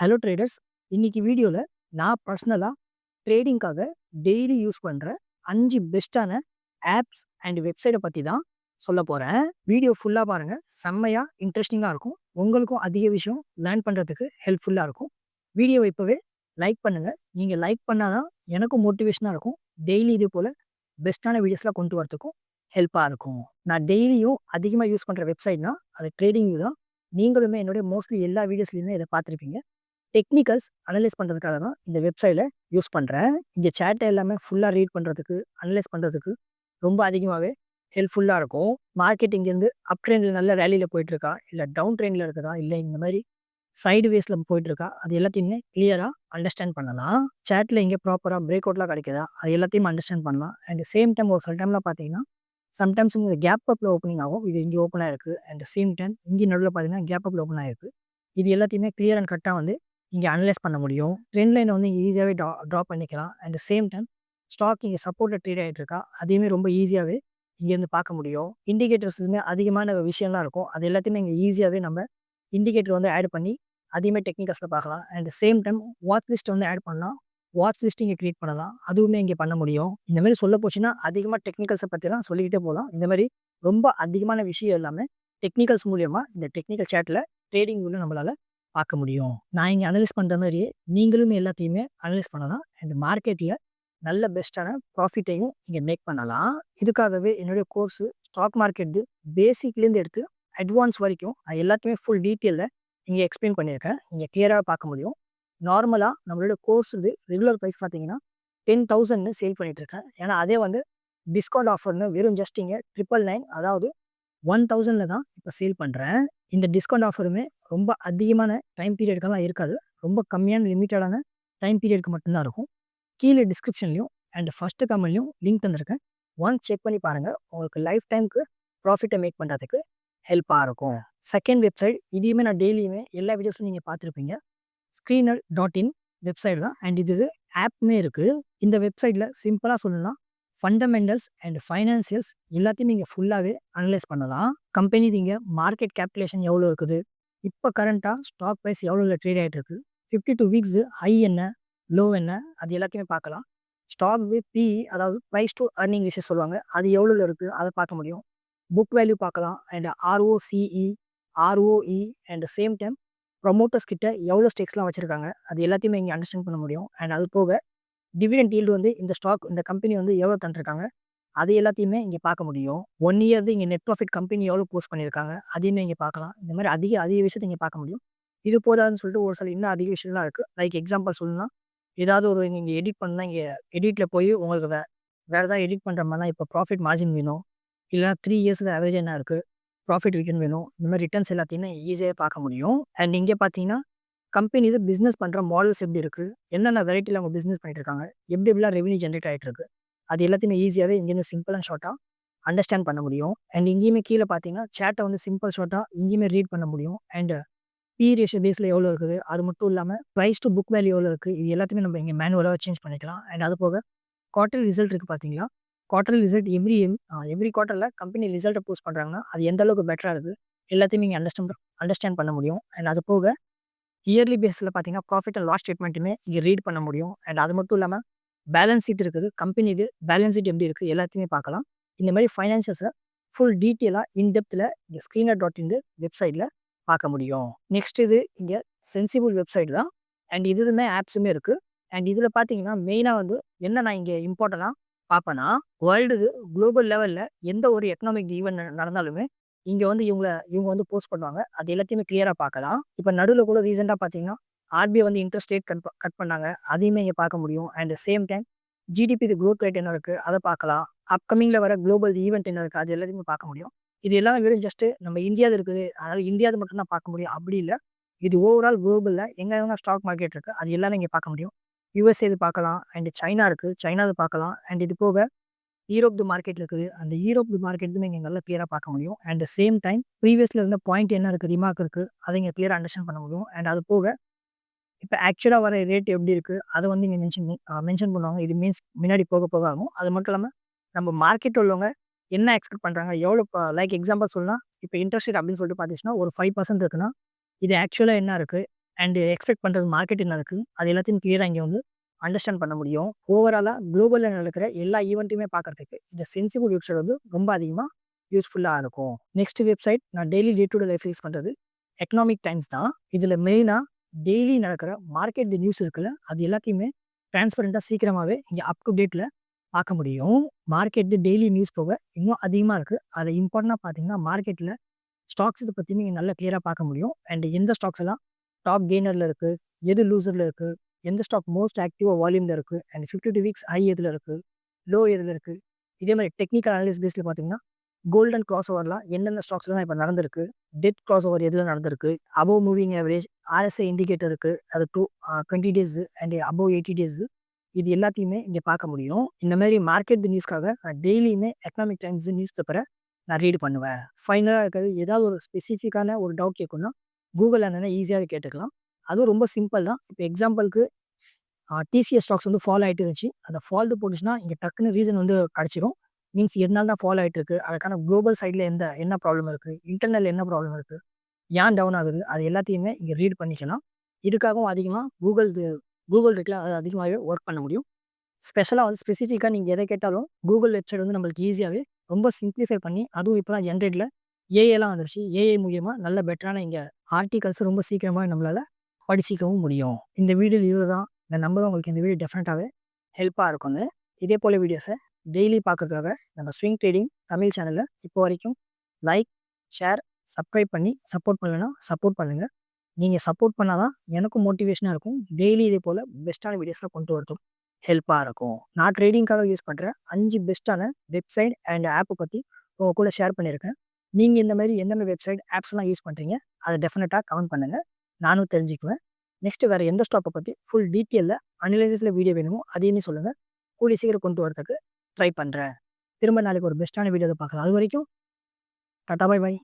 Hello traders இன்னைக்கு வீடியோவில் நான் பர்சனலாக ட்ரேடிங்காக டெய்லி யூஸ் பண்ணுற அஞ்சு பெஸ்ட்டான ஆப்ஸ் அண்ட் வெப்சைட்டை பற்றி தான் சொல்ல போகிறேன் வீடியோ ஃபுல்லாக பாருங்கள் செம்மையாக இன்ட்ரெஸ்டிங்காக இருக்கும். உங்களுக்கும் அதிக விஷயம் லேர்ன் பண்ணுறதுக்கு ஹெல்ப்ஃபுல்லாக இருக்கும். வீடியோவை இப்போவே லைக் பண்ணுங்கள் நீங்கள் லைக் பண்ணால் தான் எனக்கும் மோட்டிவேஷனாக இருக்கும். டெய்லி இது போல் பெஸ்ட்டான வீடியோஸ்லாம் கொண்டு வரதுக்கும் ஹெல்ப்பாக இருக்கும். நான் டெய்லியும் அதிகமாக யூஸ் பண்ணுற வெப்சைட்னா அது ட்ரேடிங் தான். நீங்களுமே என்னுடைய மோஸ்ட்லி எல்லா வீடியோஸ்லையுமே இதை பார்த்துருப்பீங்க. டெக்னிக்கல்ஸ் அனலைஸ் பண்ணுறதுக்காக தான் இந்த வெப்சைட்டில் யூஸ் பண்ணுறேன் இந்த சேட்டை எல்லாமே ஃபுல்லாக ரீட் பண்ணுறதுக்கு அனலைஸ் பண்ணுறதுக்கு ரொம்ப அதிகமாகவே ஹெல்ப்ஃபுல்லாக இருக்கும். மார்க்கெட் இங்கேருந்து அப் ட்ரெண்டில் நல்ல ரேலியில் போயிட்டுருக்கா? இல்லை டவுன் ட்ரெண்டில் இருக்குதா? இல்லை இந்த மாதிரி சைடு வேஸில் போயிட்டுருக்கா? அது எல்லாத்தையுமே கிளியராக அண்டர்ஸ்டாண்ட் பண்ணலாம். சேட்டில் இங்கே ப்ராப்பராக பிரேக் அவுட்லாம் கிடைக்குதா? அது எல்லாத்தையும் அண்டர்ஸ்டாண்ட் பண்ணலாம். அண்ட் சேம் டைம் ஒரு சில டைமில் பார்த்தீங்கன்னா சம்டைம்ஸ் இந்த கேப் அப்பில் ஓப்பனிங் ஆகும். இது இங்கே ஓப்பன் ஆயிருக்கு. அண்ட் சேம் டைம் இங்கே நடுவில் பார்த்தீங்கன்னா கேப் அப்பில் ஓப்பன் ஆயிருக்கு. இது எல்லாத்தையுமே கிளியர் அண்ட் கரெக்டாக வந்து இங்கே அனலைஸ் பண்ண முடியும். ட்ரெண்ட் லைனை வந்து இங்கே ஈஸியாகவே ட்ரா ட்ரா பண்ணிக்கலாம். At the same time stock இங்கே சப்போர்ட்டில் ட்ரேட் ஆகிட்டு இருக்கா? அதையுமே ரொம்ப ஈஸியாகவே இங்கேருந்து பார்க்க முடியும். இண்டிகேட்டர்ஸுமே அதிகமான விஷயம்லாம் இருக்கும். அது எல்லாத்தையுமே இங்கே ஈஸியாகவே நம்ம இண்டிகேட்டர் வந்து ஆட் பண்ணி அதையுமே டெக்னிக்கல்ஸில் பார்க்கலாம். And same time watch list வந்து ஆட் பண்ணலாம். வாட்ச் லிஸ்ட் இங்கே க்ரியேட் பண்ணலாம். அதுவுமே இங்கே பண்ண முடியும். இந்த மாதிரி சொல்ல போச்சுன்னா அதிகமாக டெக்னிக்கல்ஸை பற்றிலாம் சொல்லிக்கிட்டே போகலாம். இந்த மாதிரி ரொம்ப அதிகமான விஷயம் எல்லாமே டெக்னிக்கல்ஸ் மூலியமாக இந்த டெக்னிக்கல் சேட்டில் ட்ரேடிங் மூலம் நம்மளால் பார்க்க முடியும். நான் இங்கே அனலைஸ் பண்ணுற மாதிரியே நீங்களுமே எல்லாத்தையுமே அனலைஸ் பண்ணலாம். அண்ட் மார்க்கெட்டில் நல்ல பெஸ்ட்டான ப்ராஃபிட்டையும் இங்கே மேக் பண்ணலாம். இதுக்காகவே என்னுடைய கோர்ஸு ஸ்டாக் மார்க்கெட்டு பேசிக்லேருந்து எடுத்து அட்வான்ஸ் வரைக்கும் நான் எல்லாத்தையுமே ஃபுல் டீட்டெயிலில் இங்கே எக்ஸ்பிளைன் பண்ணியிருக்கேன். இங்கே கிளியராக பார்க்க முடியும். நார்மலாக நம்மளோட கோர்ஸ் வந்து ரெகுலர் ப்ரைஸ் பார்த்தீங்கன்னா டென் தௌசண்ட்னு சேல் பண்ணிகிட்ருக்கேன் ஏன்னா அதே வந்து டிஸ்கவுண்ட் ஆஃபர்னு வெறும் ஜஸ்ட் இங்கே ட்ரிபிள் நைன் அதாவது ஒன் தௌசண்டில் தான் இப்போ சேல் பண்ணுறேன் இந்த டிஸ்கவுண்ட் ஆஃபருமே ரொம்ப அதிகமான டைம் பீரியடுக்கெல்லாம் இருக்காது. ரொம்ப கம்மியான லிமிட்டடான டைம் பீரியடுக்கு மட்டும்தான் இருக்கும். கீழே டிஸ்கிரிப்ஷன்லையும் அண்ட் ஃபஸ்ட்டு கமெண்ட்லையும் லிங்க் தந்திருக்கேன். ஒன்ஸ் செக் பண்ணி பாருங்கள் உங்களுக்கு லைஃப் டைமுக்கு ப்ராஃபிட்டை மேக் பண்ணுறதுக்கு ஹெல்ப்பாக இருக்கும். செகண்ட் வெப்சைட் இதையுமே நான் டெய்லியுமே எல்லா வீடியோஸும் நீங்கள் பார்த்துருப்பீங்க. ஸ்க்ரீனர் டாட் இன் வெப்சைட் தான். அண்ட் இது ஆப்புமே இருக்குது இந்த வெப்சைட்டில் சிம்பிளாக சொல்லலாம் ஃபண்டமெண்டல்ஸ் அண்ட் ஃபைனான்சியல்ஸ் எல்லாத்தையும் நீங்கள் ஃபுல்லாகவே அனலைஸ் பண்ணலாம். கம்பெனி நீங்கள் மார்க்கெட் கேப்குலேஷன் எவ்வளோ இருக்குது? இப்போ கரண்ட்டாக ஸ்டாக் ப்ரைஸ் எவ்வளோ ட்ரேட் ஆகிட்டு இருக்குது ஃபிஃப்டி டூ வீக்ஸ் ஹை என்ன லோ என்ன? அது எல்லாத்தையுமே பார்க்கலாம். ஸ்டாக் பி அதாவது ப்ரைஸ் டு அர்னிங் விஷயம் சொல்லுவாங்க. அது எவ்வளோ இருக்குது அதை பார்க்க முடியும். புக் வேல்யூ பார்க்கலாம். And ROCE ROE and same time promoters கிட்ட எவ்வளோ ஸ்டேக்ஸ்லாம் வச்சுருக்காங்க? அது எல்லாத்தையுமே இங்கே அண்டர்ஸ்டாண்ட் பண்ண முடியும். அண்ட் அது போக டிவிடெண்ட் ஈல்டு வந்து இந்த ஸ்டாக் இந்த கம்பெனி வந்து எவ்வளோ தந்துருக்காங்க? அது எல்லாத்தையுமே இங்கே பார்க்க முடியும். ஒன் இயர் இங்கே நெட் ப்ராஃபிட் கம்பெனி எவ்வளோ போஸ்ட் பண்ணியிருக்காங்க? அதையுமே இங்கே பார்க்கலாம். இந்த மாதிரி அதிக அதிக விஷயத்தை இங்கே பார்க்க முடியும். இது போதாதுன்னு சொல்லிட்டு ஒரு சில இன்னும் அதிக விஷயம்லாம் இருக்குது லைக் எக்ஸாம்பிள் சொல்லணும்னா ஏதாவது ஒரு நீங்கள் எடிட் பண்ணால் இங்கே எடிட்டில் போய் உங்களுக்கு வே வேறு ஏதாவது எடிட் பண்ணுற மாதிரிலாம் இப்போ ப்ராஃபிட் மார்ஜின் வேணும். இல்லைனா த்ரீ இயர்ஸில் அவரேஜ் என்ன இருக்குது ப்ராஃபிட் ரிட்டர்ன் வேணும். இந்த மாதிரி ரிட்டர்ன்ஸ் எல்லாத்தையுமே ஈஸியாக பார்க்க முடியும். அண்ட் இங்கே பார்த்தீங்கன்னா கம்பெனி இது பிஸ்னஸ் பண்ணுற மாடல்ஸ் எப்படி இருக்குது என்னென்ன வெரைட்டியில் அவங்க பிஸ்னஸ் பண்ணிட்டு இருக்காங்க எப்படி எப்படிலாம் ரெவன்யூ ஜென்ரேட் ஆகிட்டு இருக்கு அது எல்லாத்தையுமே ஈஸியாகவே இங்கேருந்து சிம்பிள் அண்ட் ஷார்ட்டாக அண்டர்ஸ்டாண்ட் பண்ண முடியும். அண்ட் இங்கேயுமே கீழே பார்த்தீங்கன்னா சேட்டை வந்து சிம்பிள் ஷார்ட்டாக இங்கேயுமே ரீட் பண்ண முடியும். அண்ட் பி ரேஷியோ பேஸில் எவ்வளோ இருக்குது? அது மட்டும் இல்லாமல் ப்ரைஸ் டு புக் வேல்யூ எவ்வளோ இருக்குது இது எல்லாத்தையுமே நம்ம இங்கே மேனுவலாக சேஞ்ச் பண்ணிக்கலாம். அண்ட் அது போக குவார்டர் ரிசல்ட் இருக்குது பார்த்தீங்களா? குவார்டர் ரிசல்ட் எவ்ரி எவ்ரி குவார்ட்டரில் கம்பெனி ரிசல்ட்டை போஸ்ட் பண்ணுறாங்கன்னா அது எந்த அளவுக்கு பெட்டராக இருக்குது எல்லாத்தையுமே இங்கே அண்டர்ஸ்டாண்ட் அண்டர்ஸ்டாண்ட் பண்ண முடியும். அண்ட் அது போக இயர்லி பேஸில் பார்த்தீங்கன்னா ப்ராஃபிட் அண்ட் லாஸ் ஸ்டேட்மெண்ட்டுமே இங்கே ரீட் பண்ண முடியும். அண்ட் அது மட்டும் இல்லாமல் பேலன்ஸ் ஷீட் இருக்குது கம்பெனி இது பேலன்ஸ் ஷீட் எப்படி இருக்குது எல்லாத்தையுமே பார்க்கலாம். இந்த மாதிரி ஃபைனான்சியல்ஸை ஃபுல் டீட்டெயிலாக இன்டெப்த்தில் இங்கே ஸ்க்ரீனர் டாட் இந்த வெப்சைட்டில் பார்க்க முடியும். நெக்ஸ்ட் இது இங்கே சென்சிபிள் வெப்சைட் தான். அண்ட் இதுவுமே ஆப்ஸுமே இருக்குது அண்ட் இதில் பார்த்தீங்கன்னா மெயினாக வந்து என்ன நான் இங்கே இம்பார்ட்டனாக பார்ப்பேன்னா வேர்ல்டு குளோபல் லெவலில் எந்த ஒரு எக்கனாமிக் ஈவெண்ட் நடந்தாலுமே இங்கே வந்து இவங்கள இவங்க வந்து போஸ்ட் பண்ணுவாங்க. அது எல்லாத்தையுமே கிளியராக பார்க்கலாம். இப்போ நடுவில் கூட ரீசெண்டாக பார்த்தீங்கன்னா ஆர்பிஐ வந்து இன்ட்ரெஸ்ட் ரேட் கட் கட் பண்ணாங்க. அதையுமே இங்கே பார்க்க முடியும். அண்ட் சேம் டைம் ஜிடிபி இது க்ரோத் ரேட் என்ன இருக்குது அதை பார்க்கலாம். அப்கமிங்கில் வர குளோபல் ஈவெண்ட் என்ன இருக்குது அது எல்லாத்தையுமே பார்க்க முடியும். இது எல்லாமே வெறும் ஜஸ்ட்டு நம்ம இந்தியாவில் இருக்குது. அதனால் இந்தியாவில் மட்டும்தான் பார்க்க முடியும். அப்படி இல்லை. இது ஓவரால் குளோபலில் எங்கே எங்கே ஸ்டாக் மார்க்கெட் இருக்குது அது எல்லாமே இங்கே பார்க்க முடியும். யூஎஸ்ஏ இது பார்க்கலாம். அண்ட் சைனா இருக்குது சைனா இது பார்க்கலாம். அண்ட் இது போக ஈரோப் மார்க்கெட் இருக்குது. அந்த ஈரோப் மார்க்கெட் நீங்கள் நல்லா கிளியராக பார்க்க முடியும். அண்ட் சேம் டைம் ப்ரீவியஸில் இருந்த பாயிண்ட் என்ன இருக்குது ரிமார்க் இருக்குது அதை இங்கே கிளியராக அண்டர்ஸ்டாண்ட் பண்ண முடியும். அண்ட் அது போக இப்போ ஆக்சுவலாக வர ரேட் எப்படி இருக்குது அதை வந்து இங்கே மென்ஷன் மென்ஷன் பண்ணுவாங்க. இது மீன்ஸ் முன்னாடி போக போக ஆகும். அது மட்டும் இல்லாமல் நம்ம மார்க்கெட் உள்ளவங்க என்ன எக்ஸ்பெக்ட் பண்ணுறாங்க எவ்வளோ லைக் எக்ஸாம்பிள் சொல்லலாம் இப்போ இன்ட்ரெஸ்ட் ரேட் அப்படின்னு சொல்லிட்டு பார்த்துச்சுன்னா ஒரு ஃபைவ் பர்சன்ட் இருக்குன்னா இது ஆக்சுவலாக என்ன இருக்குது அண்ட் எக்ஸ்பெக்ட் பண்ணுறது மார்க்கெட் என்ன இருக்குது அது எல்லாத்தையும் கிளியராக இங்கே வந்து அண்டர்ஸ்டாண்ட் பண்ண முடியும். ஓவராலாக குளோபலில் நடக்கிற எல்லா ஈவெண்ட்டுமே பார்க்குறதுக்கு இந்த சென்சிபிள் வெப்சைட் வந்து ரொம்ப அதிகமாக யூஸ்ஃபுல்லாக இருக்கும். நெக்ஸ்ட் வெப்சைட் நான் daily day to day life use பண்ணுறது எக்கனாமிக் டைம்ஸ் தான். இதில் மெயினாக டெய்லி நடக்கிற மார்க்கெட் நியூஸ் இருக்குல்ல அது எல்லாத்தையுமே டிரான்ஸ்பரண்ட்டாக சீக்கிரமாகவே இங்கே அப் டு டேட்டில் பார்க்க முடியும். மார்க்கெட்டு டெய்லி நியூஸ் போக இன்னும் அதிகமாக இருக்குது அதில் இம்பார்ட்டண்ட்டாக பார்த்தீங்கன்னா மார்க்கெட்டில் ஸ்டாக்ஸ் இதை பற்றி நீங்கள் நல்லா கிளியராக பார்க்க முடியும். அண்ட் எந்த ஸ்டாக்ஸ் எல்லாம் டாப் கெய்னரில் இருக்குது எது லூசரில் இருக்குது எந்த ஸ்டாக் மோஸ்ட் ஆக்டிவாக வால்யூமில் இருக்குது and fifty two weeks high எதில் இருக்குது லோ எதில் இருக்குது இதே மாதிரி டெக்னிக்கல் அனாலிஸ் பேஸில் பார்த்தீங்கன்னா கோல்டன் கிராஸ் ஓவர்லாம் எந்தெந்த ஸ்டாக்ஸ்லாம் இப்போ நடந்திருக்கு? டெத் கிராஸ் ஓவர் எதில் நடந்திருக்கு? Above moving average RSI indicator இருக்குது அது two twenty days and above eighty days இது எல்லாத்தையுமே இங்கே பார்க்க முடியும். இந்த மாதிரி மார்க்கெட் நியூஸ்க்காக டெய்லியுமே எக்கனாமிக் டைம்ஸ் நியூஸ் பேப்பரை நான் ரீட் பண்ணுவேன். ஃபைனலாக இருக்கிறது ஏதாவது ஒரு ஸ்பெசிஃபிக்கான ஒரு டவுட் கேட்கணும்னா கூகுள் என்னென்ன ஈஸியாகவே கேட்டுக்கலாம். அதுவும் ரொம்ப சிம்பிள் தான். இப்போ எக்ஸாம்பிளுக்கு டிசிஎஸ் ஸ்டாக்ஸ் வந்து ஃபாலோ ஆகிட்டு இருந்துச்சு. அந்த ஃபால்து போட்டுச்சுன்னா இங்கே டக்குன்னு ரீசன் வந்து கிடச்சிடும் மீன்ஸ் எதனால தான் ஃபாலோ ஆகிட்டு இருக்கு? அதுக்கான குளோபல் சைடில் எந்த என்ன ப்ராப்ளம் இருக்குது இன்டர்னல் என்ன ப்ராப்ளம் இருக்குது ஏன் டவுன் ஆகுது? அது எல்லாத்தையுமே இங்கே ரீட் பண்ணிக்கலாம். இதுக்காகவும் அதிகமாக கூகுள் கூகுள் இருக்குல்ல அது அதிகமாகவே ஒர்க் பண்ண முடியும். ஸ்பெஷலாக வந்து ஸ்பெசிஃபிக்காக நீங்கள் எதை கேட்டாலும் கூகுள் வெப்சைட் வந்து நம்மளுக்கு ஈஸியாகவே ரொம்ப சிம்பிளிஃபை பண்ணி அதுவும் இப்போ தான் ஜென்ரேட்டில் ஏஏலாம் வந்துருச்சு. ஏஏ மூலியமாக நல்ல பெட்டரான இங்கே ஆர்டிகல்ஸ் ரொம்ப சீக்கிரமாக நம்மளால் படிச்சிக்கவும் முடியும். இந்த வீடியோ இது தான். நான் நம்புகிறேன் உங்களுக்கு இந்த வீடியோ டெஃபினட்டாகவே ஹெல்ப்பாக இருக்குங்க. இதே போல் வீடியோஸை டெய்லி பார்க்குறதுக்காக நம்ம ஸ்விங் ட்ரேடிங் தமிழ் சேனலில் இப்போ வரைக்கும் லைக் ஷேர் சப்ஸ்கிரைப் பண்ணி சப்போர்ட் பண்ணலைன்னா சப்போர்ட் பண்ணுங்கள் நீங்கள் சப்போர்ட் பண்ணால் தான் எனக்கும் மோட்டிவேஷனாக இருக்கும். டெய்லி இதே போல் பெஸ்ட்டான வீடியோஸில் கொண்டு வரதும் ஹெல்ப்பாக இருக்கும். நான் ட்ரேடிங்காக யூஸ் பண்ணுற அஞ்சு பெஸ்ட்டான வெப்சைட் அண்ட் ஆப்பை பற்றி உங்கள் கூட ஷேர் பண்ணியிருக்கேன் நீங்கள் இந்த மாதிரி எந்தெந்த வெப்சைட் ஆப்ஸ்லாம் யூஸ் பண்ணுறீங்க அதை டெஃபினட்டாக கமெண்ட் பண்ணுங்கள் நானும் தெரிஞ்சுக்குவேன். நெக்ஸ்ட்டு வேறு எந்த ஸ்டாப்பை பற்றி ஃபுல் டீட்டெயிலில் அனலைசிஸில் வீடியோ வேணுமோ அதையுமே சொல்லுங்கள் கூடிய சீக்கிரம் கொண்டு வரதுக்கு ட்ரை பண்ணுறேன் திரும்ப நாளைக்கு ஒரு பெஸ்ட்டான வீடியோவை பார்க்கலாம். அது வரைக்கும் டாட்டா பை பை